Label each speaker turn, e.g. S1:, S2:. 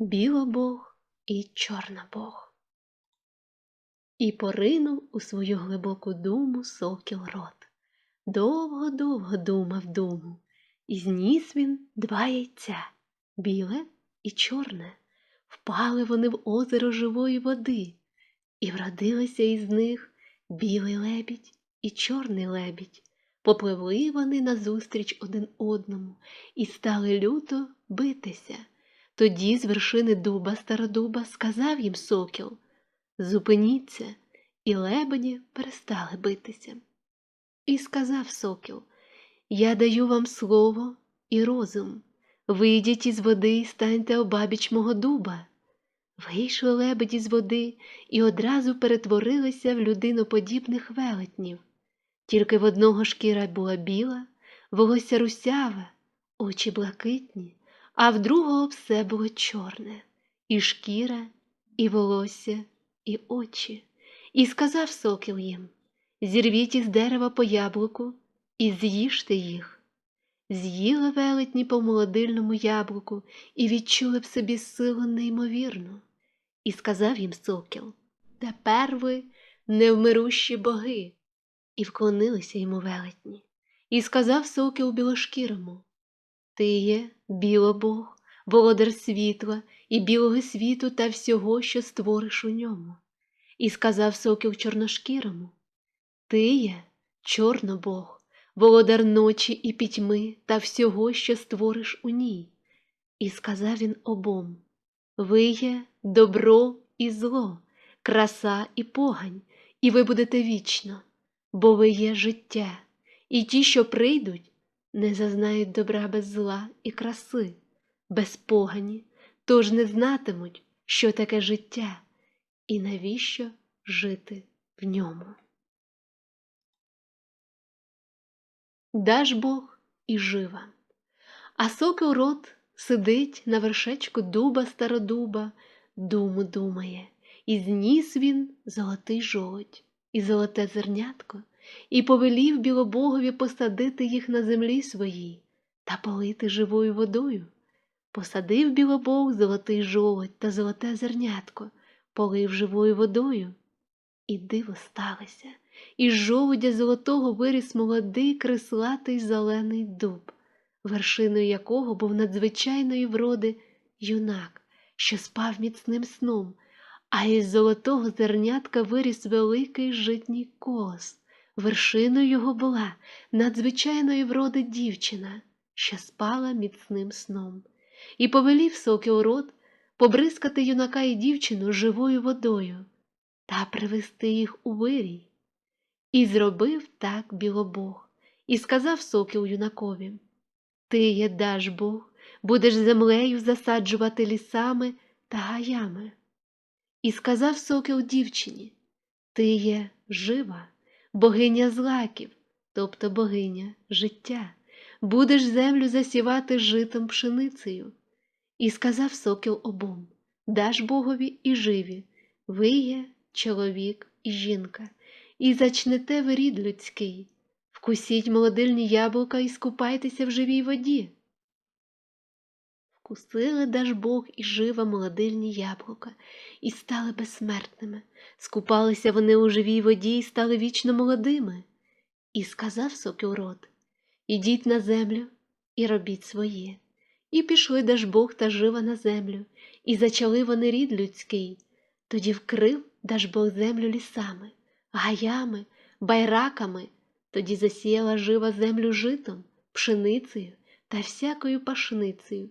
S1: білобог і чорнобог. І поринув у свою глибоку думу сокіл рот. Довго-довго думав думу, і зніс він два яйця біле і чорне. Впали вони в озеро живої води, і вродилися із них білий лебідь і чорний лебідь. Попливли вони назустріч один одному і стали люто битися. Тоді з вершини дуба стародуба сказав їм сокіл Зупиніться, і лебеді перестали битися. І сказав сокіл Я даю вам слово і розум. Вийдіть із води і станьте обабіч мого дуба. Вийшли лебеді з води і одразу перетворилися в людиноподібних велетнів. Тільки в одного шкіра була біла, волосся русяве, очі блакитні, а в другого все було чорне, і шкіра, і волосся, і очі. І сказав сокіл їм Зірвіть із дерева по яблуку і з'їжте їх. З'їли велетні по молодильному яблуку і відчули в собі силу неймовірну. І сказав їм сокіл Тепер ви невмирущі боги. І вклонилися йому велетні. І сказав сокіл білошкірому Ти є білобог, володар світла і білого світу та всього, що створиш у ньому. І сказав сокіл чорношкірому Ти є чорнобог, володар ночі і пітьми та всього, що створиш у ній. І сказав він обом Ви є добро і зло, краса і погань, і ви будете вічно, бо ви є життя, і ті, що прийдуть, не зазнають добра без зла і краси, без погані, тож не знатимуть, що таке життя, і навіщо жити в ньому. Даж Бог і жива. А сокол рот сидить на вершечку дуба стародуба, думу думає, і зніс він золотий жолудь, і золоте зернятко, і повелів білобогові посадити їх на землі своїй та полити живою водою. Посадив білобог золотий жолудь та золоте зернятко, полив живою водою. І диво сталося. Із жолудя золотого виріс молодий крислатий зелений дуб, вершиною якого був надзвичайної вроди юнак, що спав міцним сном, а із золотого зернятка виріс великий житній колос. Вершиною його була надзвичайної вроди дівчина, що спала міцним сном, і повелів сокіл рот побризкати юнака і дівчину живою водою та привести їх у вирій. І зробив так білобог, і сказав сокіл юнакові Ти є даж Бог, будеш землею засаджувати лісами та гаями. І сказав сокіл дівчині Ти є жива, богиня злаків, тобто богиня життя, будеш землю засівати житом пшеницею. І сказав сокіл обом Даж Богові і живі, ви є чоловік і жінка, і зачнете ви рід людський, вкусіть молодильні яблука і скупайтеся в живій воді. Вкусили даж Бог і жива молодильні яблука, і стали безсмертними, скупалися вони у живій воді і стали вічно молодими. І сказав сокіл рот Ідіть на землю і робіть своє. І пішли даж Бог та жива на землю, і зачали вони рід людський, тоді вкрив даж Бог землю лісами, гаями, байраками, тоді засіяла жива землю житом, пшеницею та всякою пашницею,